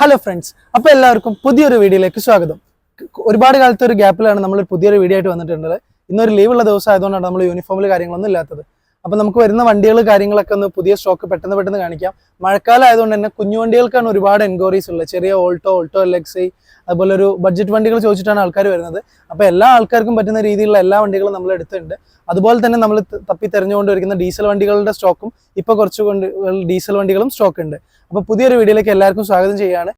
Hello friends അപ്പോൾ എല്ലാവർക്കും പുതിയൊരു വീഡിയോയിലേക്ക് സ്വാഗതം. ഒരുപാട് കാലത്തെ ഒരു ഗ്യാപ്പിലാണ് നമ്മൾ പുതിയൊരു വീഡിയോ ആയിട്ട് വന്നിട്ടുള്ളത്. ഇന്നൊരു ലീവുള്ള ദിവസം ആയതുകൊണ്ടാണ് നമ്മൾ യൂണിഫോമിൽ കാര്യങ്ങളൊന്നും ഇല്ലാത്തത്. അപ്പോൾ നമുക്ക് വരുന്ന വണ്ടികൾ കാര്യങ്ങളൊക്കെ ഒന്ന് പുതിയ സ്റ്റോക്ക് പെട്ടെന്ന് പെട്ടെന്ന് കാണിക്കാം. മഴക്കാലം ആയതുകൊണ്ട് തന്നെ കുഞ്ഞു വണ്ടികൾക്കാണ് ഒരുപാട് എൻക്വയറീസ് ഉള്ളത്. ചെറിയ ഓൾട്ടോ ഓൾട്ടോ എലക്സി അതുപോലെ ഒരു ബഡ്ജറ്റ് വണ്ടികൾ ചോദിച്ചിട്ടാണ് ആൾക്കാർ വരുന്നത്. അപ്പോൾ എല്ലാ ആൾക്കാർക്കും പറ്റുന്ന രീതിയിലുള്ള എല്ലാ വണ്ടികളും നമ്മൾ എടുത്തിട്ടുണ്ട്. അതുപോലെ തന്നെ നമ്മൾ തപ്പി തെരഞ്ഞുകൊണ്ടിരിക്കുന്ന ഡീസൽ വണ്ടികളുടെ സ്റ്റോക്കും ഇപ്പോൾ കുറച്ച് കൊണ്ട് ഡീസൽ വണ്ടികളും സ്റ്റോക്ക് ഉണ്ട്. അപ്പോൾ പുതിയൊരു വീഡിയോയിലേക്ക് എല്ലാവർക്കും സ്വാഗതം ചെയ്യുകയാണ്.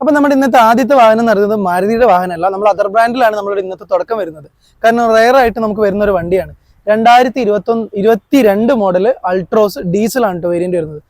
അപ്പൊ നമ്മുടെ ഇന്നത്തെ ആദ്യത്തെ വാഹനം എന്ന് പറയുന്നത് മാരുതിയുടെ വാഹനമല്ല. നമ്മൾ അതർ ബ്രാൻഡിലാണ് നമ്മുടെ ഇന്നത്തെ തുടക്കം വരുന്നത്. കാരണം റയർ ആയിട്ട് നമുക്ക് വരുന്ന ഒരു വണ്ടിയാണ്. രണ്ടായിരത്തി ഇരുപത്തൊന്ന് ഇരുപത്തി രണ്ട് മോഡൽ അൾട്രോസ് ഡീസലാണ് കേട്ടോ വേരിയന്റ് വരുന്നത്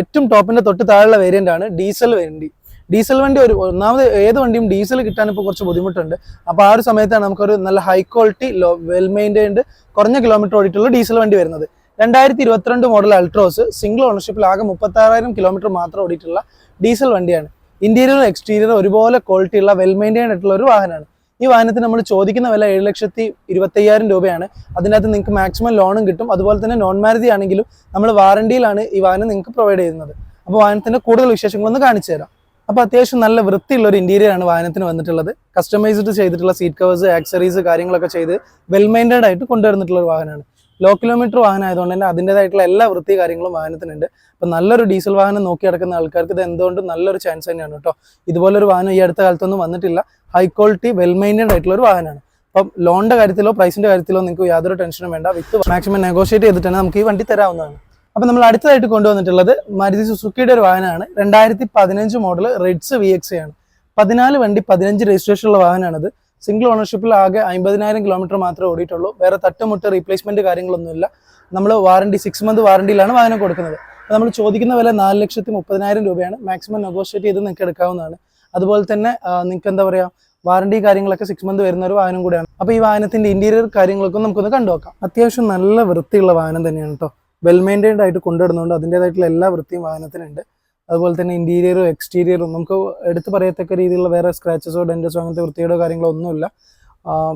ഏറ്റവും ടോപ്പിന്റെ തൊട്ട് താഴെയുള്ള വേരിയന്റ് ആണ് ഡീസൽ വണ്ടി. ഡീസൽ വണ്ടി ഒരു ഒന്നാമത് ഏത് വണ്ടിയും ഡീസൽ കിട്ടാൻ ഇപ്പോൾ കുറച്ച് ബുദ്ധിമുട്ടുണ്ട്. അപ്പോൾ ആ ഒരു സമയത്താണ് നമുക്കൊരു നല്ല high quality low well maintained കുറഞ്ഞ കിലോമീറ്റർ ഓടിയിട്ടുള്ള ഡീസൽ വണ്ടി വരുന്നത്. രണ്ടായിരത്തി ഇരുപത്തിരണ്ട് മോഡൽ അൾട്രോസ് സിംഗിൾ ഓണർഷിപ്പിൽ ആകെ മുപ്പത്താറായിരം കിലോമീറ്റർ മാത്രം ഓടിയിട്ടുള്ള ഡീസൽ വണ്ടിയാണ്. ഇന്റീരിയറും എക്സ്റ്റീരിയറും ഒരുപോലെ ക്വാളിറ്റി ഉള്ള വെൽ മെയിന്റൈൻഡ് ആയിട്ടുള്ള ഒരു വാഹനമാണ്. ഈ വാഹനത്തിന് നമ്മൾ ചോദിക്കുന്ന വില ഏഴ് ലക്ഷത്തി ഇരുപത്തയ്യായിരം രൂപയാണ്. അതിനകത്ത് നിങ്ങൾക്ക് മാക്സിമം ലോണും കിട്ടും. അതുപോലെ തന്നെ നോൺ മാരുതി ആണെങ്കിലും നമ്മൾ വാറണ്ടിയിലാണ് ഈ വാഹനം നിങ്ങൾക്ക് പ്രൊവൈഡ് ചെയ്യുന്നത്. അപ്പോൾ വാഹനത്തിന്റെ കൂടുതൽ വിശേഷങ്ങളൊന്ന് കാണിച്ചു തരാം. അപ്പോൾ അത്യാവശ്യം നല്ല വൃത്തിയുള്ള ഒരു ഇന്റീരിയർ ആണ് വാഹനത്തിന് വന്നിട്ടുള്ളത്. കസ്റ്റമൈസ്ഡ് ചെയ്തിട്ടുള്ള സീറ്റ് കവേഴ്സ് ആക്സറീസ് കാര്യങ്ങളൊക്കെ ചെയ്ത് വെൽ മെയിന്റൈൻഡ് ആയിട്ട് കൊണ്ടുവരുന്നിട്ടുള്ള ഒരു വാഹനമാണ്. ലോ കിലോമീറ്റർ വാഹനം ആയതുകൊണ്ട് തന്നെ അതിന്റെതായിട്ടുള്ള എല്ലാ വൃത്തി കാര്യങ്ങളും വാഹനത്തിനുണ്ട്. അപ്പം നല്ലൊരു ഡീസൽ വാഹനം നോക്കി നടക്കുന്ന ആൾക്കാർക്ക് ഇത് എന്തുകൊണ്ടും നല്ലൊരു ചാൻസ് തന്നെയാണ് കേട്ടോ. ഇതുപോലൊരു വാഹനം ഈ അടുത്ത കാലത്തൊന്നും വന്നിട്ടില്ല. ഹൈ ക്വാളിറ്റി വെൽ മെയിന്റൈൻഡ് ആയിട്ടുള്ള ഒരു വാഹനമാണ്. അപ്പം ലോണിന്റെ കാര്യത്തിലോ പ്രൈസിന്റെ കാര്യത്തിലോ നിങ്ങൾക്ക് യാതൊരു ടെൻഷനും വേണ്ട. വിത്ത് മാക്സിമം നെഗോഷിയേറ്റ് ചെയ്തിട്ടാണ് നമുക്ക് ഈ വണ്ടി തരാവുന്നതാണ്. അപ്പം നമ്മൾ അടുത്തതായിട്ട് കൊണ്ടുവന്നിട്ടുള്ളത് മരുതി സുസുക്കിയുടെ ഒരു വാഹനമാണ്. രണ്ടായിരത്തി പതിനഞ്ച് മോഡൽ റെഡ്സ് വി എക്സ് ആണ്. പതിനാല് വണ്ടി പതിനഞ്ച് രജിസ്ട്രേഷനുള്ള വാഹനമാണിത്. സിംഗിൾ ഓണർഷിപ്പിൽ ആകെ അമ്പതിനായിരം കിലോമീറ്റർ മാത്രമേ ഓടിയിട്ടുള്ളൂ. വേറെ തട്ടുമുട്ട് റീപ്ലേസ്മെന്റ് കാര്യങ്ങളൊന്നുമില്ല. നമ്മൾ വാറണ്ടി സിക്സ് മന്ത് വാറണ്ടിയിലാണ് വാഹനം കൊടുക്കുന്നത്. നമ്മൾ ചോദിക്കുന്ന വില നാല് ലക്ഷത്തി മുപ്പതിനായിരം രൂപയാണ്. മാക്സിമം നെഗോഷിയേറ്റ് ചെയ്ത് നിങ്ങൾക്ക് എടുക്കാവുന്നതാണ്. അതുപോലെ തന്നെ നിങ്ങൾക്ക് എന്താ പറയുക വാറണ്ടി കാര്യങ്ങളൊക്കെ സിക്സ് മന്ത് വരുന്ന ഒരു വാഹനം കൂടിയാണ്. അപ്പോൾ ഈ വാഹനത്തിന്റെ ഇന്റീരിയർ കാര്യങ്ങളൊക്കെ നമുക്കൊന്ന് കണ്ടുനോക്കാം അത്യാവശ്യം നല്ല വൃത്തിയുള്ള വാഹനം തന്നെയാണ് കേട്ടോ വെൽ മെയിന്റൈൻഡ് ആയിട്ട് കൊണ്ടുവരുന്നുണ്ട് അതിന്റെതായിട്ടുള്ള എല്ലാ വൃത്തിയും വാഹനത്തിനുണ്ട്. അതുപോലെ തന്നെ ഇന്റീരിയറും എക്സ്റ്റീരിയറും നമുക്ക് എടുത്തു പറയത്തക്ക രീതിയിലുള്ള വേറെ സ്ക്രാച്ചസോ ഡെന്റസോ അങ്ങനത്തെ വൃത്തിയുടെ കാര്യങ്ങളോ ഒന്നുമില്ല.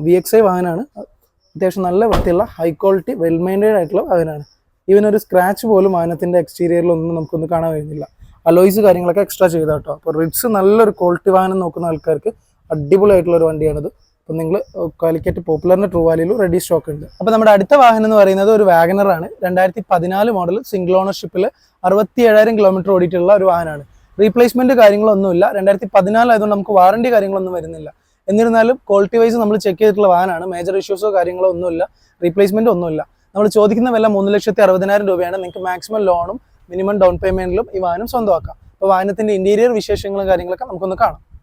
വി എക്സ് ഐ വാഹനമാണ് അത്യാവശ്യം നല്ല വൃത്തിയുള്ള ഹൈ ക്വാളിറ്റി വെൽ മെയിന്റൈൻഡ് ആയിട്ടുള്ള വാഹനമാണ് ഈവൻ ഒരു സ്ക്രാച്ച് പോലും വാഹനത്തിന്റെ എക്സ്റ്റീരിയറിലൊന്നും നമുക്കൊന്നും കാണാൻ കഴിയുന്നില്ല. അലോയ്സ് കാര്യങ്ങളൊക്കെ എക്സ്ട്രാ ചെയ്താട്ടോ. അപ്പോൾ റിഡ്സ് നല്ലൊരു ക്വാളിറ്റി വാഹനം നോക്കുന്ന ആൾക്കാർക്ക് അടിപൊളിയായിട്ടുള്ള ഒരു വണ്ടിയാണിത്. അപ്പം നിങ്ങൾ കാലിക്കറ്റ് പോപ്പുലറിന്റെ ട്രൂ വാല്യൂലും റെഡി സ്റ്റോക്ക് ഉണ്ട്. അപ്പോൾ നമ്മുടെ അടുത്ത വാഹനം എന്ന് പറയുന്നത് ഒരു വാഗനർ ആണ്. രണ്ടായിരത്തി പതിനാല് മോഡൽ സിംഗിൾ ഓണർഷിപ്പിൽ അറുപത്തി ഏഴായിരം കിലോമീറ്റർ ഓടിയിട്ടുള്ള ഒരു വാഹനമാണ്. റീപ്ലേസ്മെന്റ് കാര്യങ്ങളൊന്നുമില്ല. രണ്ടായിരത്തി പതിനാല് ആയതുകൊണ്ട് നമുക്ക് വാറണ്ടി കാര്യങ്ങളൊന്നും വരുന്നില്ല. എന്നിരുന്നാലും ക്വാളിറ്റി വൈസ് നമ്മൾ ചെക്ക് ചെയ്തിട്ടുള്ള വാഹനമാണ്. മേജർ ഇഷ്യൂസോ കാര്യങ്ങളോ ഒന്നുമില്ല. റീപ്ലേസ്മെന്റ് ഒന്നുമില്ല. നമ്മൾ ചോദിക്കുന്ന വില മൂന്ന് ലക്ഷത്തി അറുപതിനായിരം രൂപയാണ്. നിങ്ങൾക്ക് മാക്സിമം ലോണും മിനിമം ഡൗൺ പേയ്മെന്റിലും ഈ വാഹനം സ്വന്തമാക്കാം. അപ്പോൾ വാഹനത്തിന്റെ ഇന്റീരിയർ വിശേഷങ്ങളും കാര്യങ്ങളൊക്കെ നമുക്കൊന്ന് കാണാം.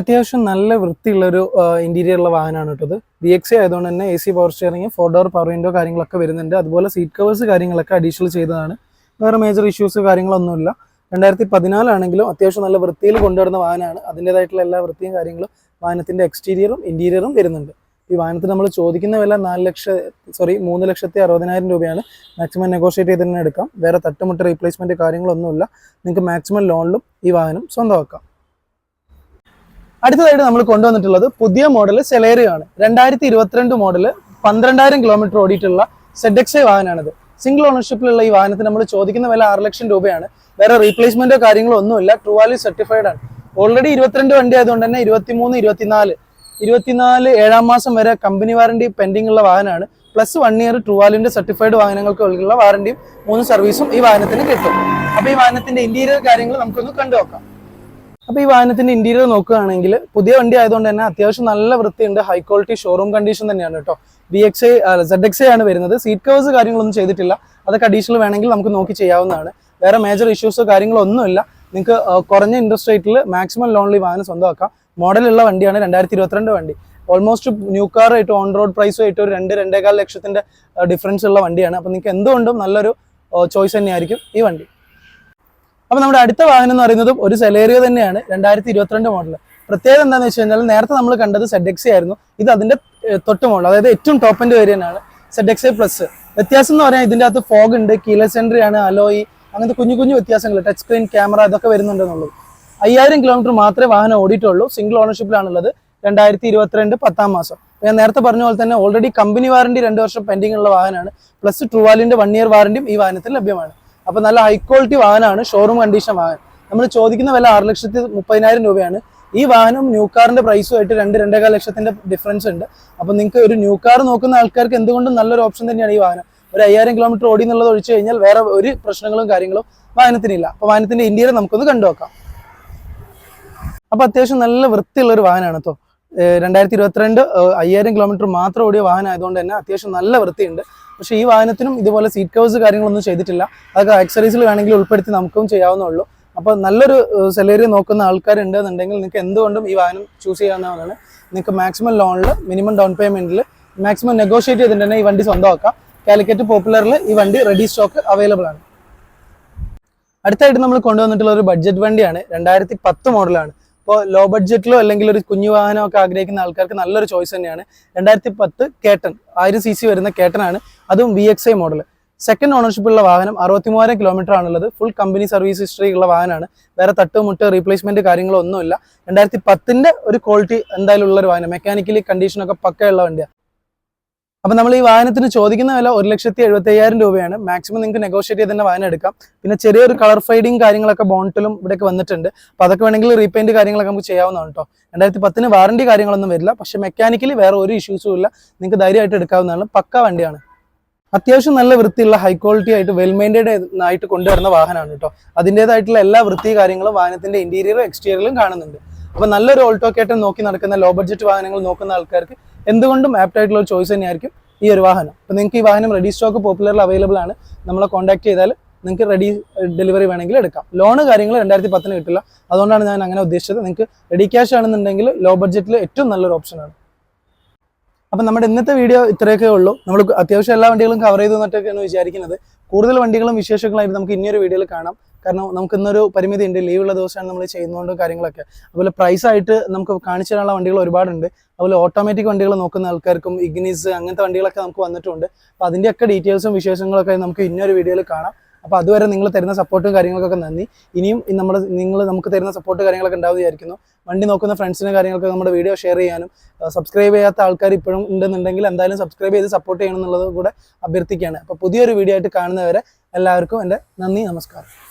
അത്യാവശ്യം നല്ല വൃത്തിയുള്ളൊരു ഇന്റീരിയർ ഉള്ള വാഹനമാണ് കേട്ടത് ബി എക്സ് ആയതുകൊണ്ട് തന്നെ A C power steering four door power window കാര്യങ്ങളൊക്കെ വരുന്നുണ്ട്. അതുപോലെ സീറ്റ് കവേഴ്സ് കാര്യങ്ങളൊക്കെ അഡീഷണൽ ചെയ്തതാണ്. വേറെ മേജർ ഇഷ്യൂസ് കാര്യങ്ങളൊന്നുമില്ല. രണ്ടായിരത്തി പതിനാലാണെങ്കിലും അത്യാവശ്യം നല്ല വൃത്തിയിൽ കൊണ്ടുവരുന്ന വാഹനമാണ്. അതിന്റെതായിട്ടുള്ള എല്ലാ വൃത്തിയും കാര്യങ്ങളും വാഹനത്തിന്റെ എക്സ്റ്റീരിയറും ഇന്റീരിയറും വരുന്നുണ്ട്. ഈ വാഹനത്തിൽ നമ്മൾ ചോദിക്കുന്ന വില നാല് ലക്ഷ സോറി മൂന്ന് ലക്ഷത്തി അറുപതിനായിരം രൂപയാണ്. മാക്സിമം നെഗോഷിയേറ്റ് ചെയ്ത് തന്നെ എടുക്കാം. വേറെ തട്ടുമുട്ട് റീപ്ലേസ്മെന്റ് കാര്യങ്ങളൊന്നുമില്ല. നിങ്ങൾക്ക് മാക്സിമം ലോണിലും ഈ വാഹനം സ്വന്തമാക്കാം. അടുത്തതായിട്ട് നമ്മൾ കൊണ്ടുവന്നിട്ടുള്ളത് പുതിയ മോഡൽ സെലേറിയാണ്. രണ്ടായിരത്തി ഇരുപത്തിരണ്ട് മോഡൽ പന്ത്രണ്ടായിരം കിലോമീറ്റർ ഓടിയിട്ടുള്ള സെഡ് എക്സ് ഐ വാഹനമാണിത് സിംഗിൾ ഓണർഷിപ്പിലുള്ള ഈ വാഹനത്തിന് നമ്മൾ ചോദിക്കുന്ന വില ആറ് ലക്ഷം രൂപയാണ്. വേറെ റീപ്ലേസ്മെന്റോ കാര്യങ്ങളോ ഒന്നുമില്ല. ട്രൂ വാല്യൂ സർട്ടിഫൈഡ് ആണ്. ഓൾറെഡി ഇരുപത്തിരണ്ട് വണ്ടി ആയതുകൊണ്ട് തന്നെ ഇരുപത്തിമൂന്ന് ഇരുപത്തിനാല് ഇരുപത്തിനാല് ഏഴാം മാസം വരെ കമ്പനി വാറണ്ടി പെൻഡിംഗ് ഉള്ള വാഹനമാണ്. പ്ലസ് വൺ ഇയർ ട്രൂ വാല്യൂന്റെ സർട്ടിഫൈഡ് വാഹനങ്ങൾക്ക് ഉള്ള വാറണ്ടിയും മൂന്ന് സർവീസും ഈ വാഹനത്തിന് കിട്ടും. അപ്പൊ ഈ വാഹനത്തിന്റെ ഇന്റീരിയർ കാര്യങ്ങൾ നമുക്കൊന്ന് കണ്ടു നോക്കാം അപ്പൊ ഈ വാഹനത്തിന്റെ ഇന്റീരിയർ നോക്കുകയാണെങ്കിൽ പുതിയ വണ്ടി ആയതുകൊണ്ട് തന്നെ അത്യാവശ്യം നല്ല വൃത്തിയുണ്ട് ഹൈ ക്വാളിറ്റി ഷോറൂം കണ്ടീഷൻ തന്നെയാണ് കേട്ടോ. B X I Z X I ആണ് വരുന്നത്. സീറ്റ് കവേഴ്സ് കാര്യങ്ങളൊന്നും ചെയ്തിട്ടില്ല. അതൊക്കെ അഡീഷണൽ വേണമെങ്കിൽ നമുക്ക് നോക്കി ചെയ്യാവുന്നതാണ്. വേറെ മേജർ ഇഷ്യൂസോ കാര്യങ്ങളോ ഒന്നുമില്ല നിങ്ങൾക്ക് കുറഞ്ഞ ഇൻട്രസ്റ്റ് റേറ്റിൽ മാക്സിമം ലോണിൽ വാഹനം സ്വന്തമാക്കാം. മോഡലുള്ള വണ്ടിയാണ് രണ്ടായിരത്തി ഇരുപത്തിരണ്ട് വണ്ടി. ഓൾമോസ്റ്റ് ന്യൂ കാർ ആയിട്ട് ഓൺ റോഡ് പ്രൈസും ആയിട്ട് ഒരു രണ്ട് രണ്ടേകാൽ ലക്ഷത്തിന്റെ ഡിഫറൻസ് ഉള്ള വണ്ടിയാണ്. അപ്പോൾ നിങ്ങൾക്ക് എന്തുകൊണ്ടും നല്ലൊരു ചോയ്സ് തന്നെയായിരിക്കും ഈ വണ്ടി. അപ്പൊ നമ്മുടെ അടുത്ത വാഹനം എന്ന് പറയുന്നത് ഒരു സെലേറിയോ തന്നെയാണ് രണ്ടായിരത്തി ഇരുപത്തിരണ്ട് മോഡൽ പ്രത്യേകത എന്താണെന്ന് വെച്ച് കഴിഞ്ഞാൽ നേരത്തെ നമ്മൾ കണ്ടത് സെഡ് എക്സി ആയിരുന്നു. ഇത് അതിന്റെ തൊട്ട് മോഡൽ അതായത് ഏറ്റവും ടോപ്പിന്റെ വേരിയനാണ് സെഡ് എക്സ് പ്ലസ് വ്യത്യാസം എന്ന് പറഞ്ഞാൽ ഇതിന്റെ അകത്ത് ഫോഗ് ഉണ്ട് കീലസ് എൻട്രി ആണ് അലോയി അങ്ങനത്തെ കുഞ്ഞു കുഞ്ഞു വ്യത്യാസങ്ങൾ ടച്ച് സ്ക്രീൻ ക്യാമറ ഇതൊക്കെ വരുന്നുണ്ടെന്നുള്ളത്. അയ്യായിരം കിലോമീറ്റർ മാത്രമേ വാഹനം ഓടിയിട്ടുള്ളൂ സിംഗിൾ ഓണർഷിപ്പിലാണുള്ളത് രണ്ടായിരത്തി ഇരുപത്തിരണ്ട് പത്താം മാസം. ഞാൻ നേരത്തെ പറഞ്ഞ പോലെ തന്നെ ഓൾറെഡി കമ്പനി വാറണ്ടി രണ്ട് വർഷം പെൻഡിംഗ് ഉള്ള വാഹനമാണ് പ്ലസ് ട്രൂവാലിന്റെ വൺ ഇയർ വാറണ്ടിയും ഈ വാഹനത്തിൽ ലഭ്യമാണ്. അപ്പൊ നല്ല ഹൈ ക്വാളിറ്റി വാഹനമാണ് ഷോറൂം കണ്ടീഷൻ വാഹനം. നമ്മൾ ചോദിക്കുന്ന വില ആറ് ലക്ഷത്തി മുപ്പതിനായിരം രൂപയാണ്. ഈ വാഹനം ന്യൂ കാറിന്റെ പ്രൈസുമായിട്ട് രണ്ട് രണ്ടേകാൽ ലക്ഷത്തിന്റെ ഡിഫറൻസ് ഉണ്ട്. അപ്പോൾ നിങ്ങൾക്ക് ഒരു ന്യൂ കാർ നോക്കുന്ന ആൾക്കാർക്ക് എന്തുകൊണ്ടും നല്ലൊരു ഓപ്ഷൻ തന്നെയാണ് ഈ വാഹനം. ഒരു അയ്യായിരം കിലോമീറ്റർ ഓടി എന്നുള്ളത് ഒഴിച്ചു കഴിഞ്ഞാൽ വേറെ ഒരു പ്രശ്നങ്ങളും കാര്യങ്ങളും വാഹനത്തിനില്ല. അപ്പോൾ വാഹനത്തിന്റെ ഇന്ത്യയിൽ നമുക്കൊന്ന് കണ്ടുവെക്കാം അപ്പോൾ അത്യാവശ്യം നല്ല വൃത്തിയുള്ള ഒരു വാഹനമാണ് കേട്ടോ രണ്ടായിരത്തി ഇരുപത്തിരണ്ട് അയ്യായിരം കിലോമീറ്റർ മാത്രം ഓടിയ വാഹനം ആയതുകൊണ്ട് തന്നെ അത്യാവശ്യം നല്ല വൃത്തിയുണ്ട്. പക്ഷേ ഈ വാഹനത്തിനും ഇതുപോലെ സീറ്റ് കവേഴ്സ് കാര്യങ്ങളൊന്നും ചെയ്തിട്ടില്ല. അതൊക്കെ ആക്സറീസിൽ വേണമെങ്കിൽ ഉൾപ്പെടുത്തി നമുക്കും ചെയ്യാവുന്നുള്ളൂ അപ്പോൾ നല്ലൊരു സെലറി നോക്കുന്ന ആൾക്കാരുണ്ട് എന്നുണ്ടെങ്കിൽ നിങ്ങൾക്ക് എന്തുകൊണ്ടും ഈ വാഹനം ചൂസ് ചെയ്യാവുന്നതാണ്. നിങ്ങൾക്ക് മാക്സിമം ലോണിൽ മിനിമം ഡൗൺ പേയ്മെന്റിൽ മാക്സിമം നെഗോഷിയേറ്റ് ചെയ്തിട്ട് തന്നെ ഈ വണ്ടി സ്വന്തമാക്കാം. കാലിക്കറ്റ് പോപ്പുലറിൽ ഈ വണ്ടി റെഡി സ്റ്റോക്ക് അവൈലബിൾ ആണ്. അടുത്തായിട്ട് നമ്മൾ കൊണ്ടുവന്നിട്ടുള്ള ഒരു ബഡ്ജറ്റ് വണ്ടിയാണ്. രണ്ടായിരത്തി പത്ത് മോഡലാണ് ഇപ്പോൾ ലോ ബഡ്ജറ്റിലോ അല്ലെങ്കിൽ ഒരു കുഞ്ഞു വാഹനം ഒക്കെ ആഗ്രഹിക്കുന്ന ആൾക്കാർക്ക് നല്ലൊരു ചോയ്സ് തന്നെയാണ്. രണ്ടായിരത്തി പത്ത് കേട്ടൺ ആയിരം സി സി വരുന്ന കേട്ടനാണ്. അതും V X I model second ownership ഉള്ള വാഹനം അറുപത്തി മൂവായിരം കിലോമീറ്റർ ആണുള്ളത്. ഫുൾ കമ്പനി സർവീസ് ഹിസ്റ്ററി ഉള്ള വാഹനമാണ്. വേറെ തട്ടുമുട്ട് റീപ്ലേസ്മെന്റ് കാര്യങ്ങളോ ഒന്നുമില്ല രണ്ടായിരത്തി പത്തിന്റെ ഒരു ക്വാളിറ്റി എന്തായാലും ഉള്ള ഒരു വാഹനം മെക്കാനിക്കലി കണ്ടീഷനൊക്കെ പക്കയുള്ള വണ്ടിയാണ് അപ്പൊ നമ്മൾ ഈ വാഹനത്തിന് ചോദിക്കുന്ന വില ഒരു ലക്ഷത്തി എഴുപത്തി അയ്യായിരം രൂപയാണ്. മാക്സിമം നിങ്ങൾക്ക് നെഗോഷിയേറ്റ് ചെയ്ത് തന്നെ വാഹനം എടുക്കാം. പിന്നെ ചെറിയൊരു കളർ ഫൈഡിങ് കാര്യങ്ങളൊക്കെ ബോണ്ടിലും ഇവിടെയൊക്കെ വന്നിട്ടുണ്ട്. അപ്പൊ അതൊക്കെ വേണമെങ്കിൽ റീപെയിന്റ് കാര്യങ്ങളൊക്കെ നമുക്ക് ചെയ്യാവുന്നതാണ് കേട്ടോ. രണ്ടായിരത്തി പത്തിന് വാറണ്ടി കാര്യങ്ങളൊന്നും വരില്ല. പക്ഷെ മെക്കാനിക്കലി വേറെ ഒരു ഇഷ്യൂസും ഇല്ല. നിങ്ങൾക്ക് ധൈര്യമായിട്ട് എടുക്കാവുന്നതാണ്. പക്ക വണ്ടിയാണ്. അത്യാവശ്യം നല്ല വൃത്തിയുള്ള ഹൈ ക്വാളിറ്റി ആയിട്ട് വെൽ മെയിന്റൈൻഡ് ആയിട്ട് കൊണ്ടുവരുന്ന വാഹനമാണ് കേട്ടോ. അതിന്റെതായിട്ടുള്ള എല്ലാ വൃത്തി കാര്യങ്ങളും വാഹനത്തിന്റെ ഇന്റീരിയറും എക്സ്റ്റീരിയറിലും കാണുന്നുണ്ട്. അപ്പൊ നല്ലൊരു ഓൾട്ടോ കേട്ടൻ നോക്കി നടക്കുന്ന ലോ ബഡ്ജറ്റ് വാഹനങ്ങൾ നോക്കുന്ന ആൾക്കാർക്ക് എന്തുകൊണ്ടും ആപ്റ്റ് ആയിട്ടുള്ള ഒരു ചോയ്സ് തന്നെയായിരിക്കും ഈ ഒരു വാഹനം. അപ്പൊ നിങ്ങൾക്ക് ഈ വാഹനം റെഡി സ്റ്റോക്ക് പോപ്പുലറിൽ അവൈലബിൾ ആണ്. നമ്മളെ കോൺടാക്ട് ചെയ്താൽ നിങ്ങൾക്ക് റെഡി ഡെലിവറി വേണമെങ്കിൽ എടുക്കാം. ലോണ് കാര്യങ്ങൾ രണ്ടായിരത്തി പത്തിന് കിട്ടില്ല. അതുകൊണ്ടാണ് ഞാൻ അങ്ങനെ ഉദ്ദേശിച്ചത്. നിങ്ങൾക്ക് റെഡി ക്യാഷ് ആണെന്നുണ്ടെങ്കിൽ ലോ ബഡ്ജറ്റിൽ ഏറ്റവും നല്ലൊരു ഓപ്ഷനാണ് അപ്പം നമ്മുടെ ഇന്നത്തെ വീഡിയോ ഇത്രയൊക്കെ ഉള്ളൂ. നമ്മൾ അത്യാവശ്യം എല്ലാ വണ്ടികളും കവർ ചെയ്തു എന്നിട്ടൊക്കെയാണ് വിചാരിക്കുന്നത്. കൂടുതൽ വണ്ടികളും വിശേഷങ്ങളായിട്ട് നമുക്ക് ഇനിയൊരു വീഡിയോയിൽ കാണാം. കാരണം നമുക്ക് ഇന്നൊരു പരിമിതി ഉണ്ട് ലീവുള്ള ദിവസമാണ് നമ്മൾ ചെയ്യുന്നതുകൊണ്ട് കാര്യങ്ങളൊക്കെ. അതുപോലെ പ്രൈസ് ആയിട്ട് നമുക്ക് കാണിച്ചു തരാനുള്ള വണ്ടികൾ ഒരുപാടുണ്ട്. അതുപോലെ ഓട്ടോമാറ്റിക് വണ്ടികൾ നോക്കുന്ന ആൾക്കാർക്കും ഇഗ്നിസ് അങ്ങനത്തെ വണ്ടികളൊക്കെ നമുക്ക് വന്നിട്ടുണ്ട്. അപ്പോൾ അതിന്റെയൊക്കെ ഡീറ്റെയിൽസും വിശേഷങ്ങളൊക്കെ നമുക്ക് ഇന്നൊരു വീഡിയോയിൽ കാണാം. അപ്പോൾ അതുവരെ നിങ്ങൾ തരുന്ന സപ്പോർട്ടും കാര്യങ്ങൾക്കൊക്കെ നന്ദി. ഇനിയും നമ്മൾ നിങ്ങൾ നമുക്ക് തരുന്ന സപ്പോർട്ട് കാര്യങ്ങളൊക്കെ ഉണ്ടാവും വിചാരിക്കുന്നു. വണ്ടി നോക്കുന്ന ഫ്രണ്ട്സിന് കാര്യങ്ങളൊക്കെ നമ്മുടെ വീഡിയോ ഷെയർ ചെയ്യാനും സബ്സ്ക്രൈബ് ചെയ്യാത്ത ആൾക്കാർ ഇപ്പോഴും ഉണ്ടെന്നുണ്ടെങ്കിൽ എന്തായാലും സബ്സ്ക്രൈബ് ചെയ്ത് സപ്പോർട്ട് ചെയ്യണം എന്നുള്ളത് കൂടെ അഭ്യർത്ഥിക്കുകയാണ്. അപ്പോൾ പുതിയൊരു വീഡിയോ ആയിട്ട് കാണുന്നവരെ എല്ലാവർക്കും എന്റെ നന്ദി നമസ്കാരം.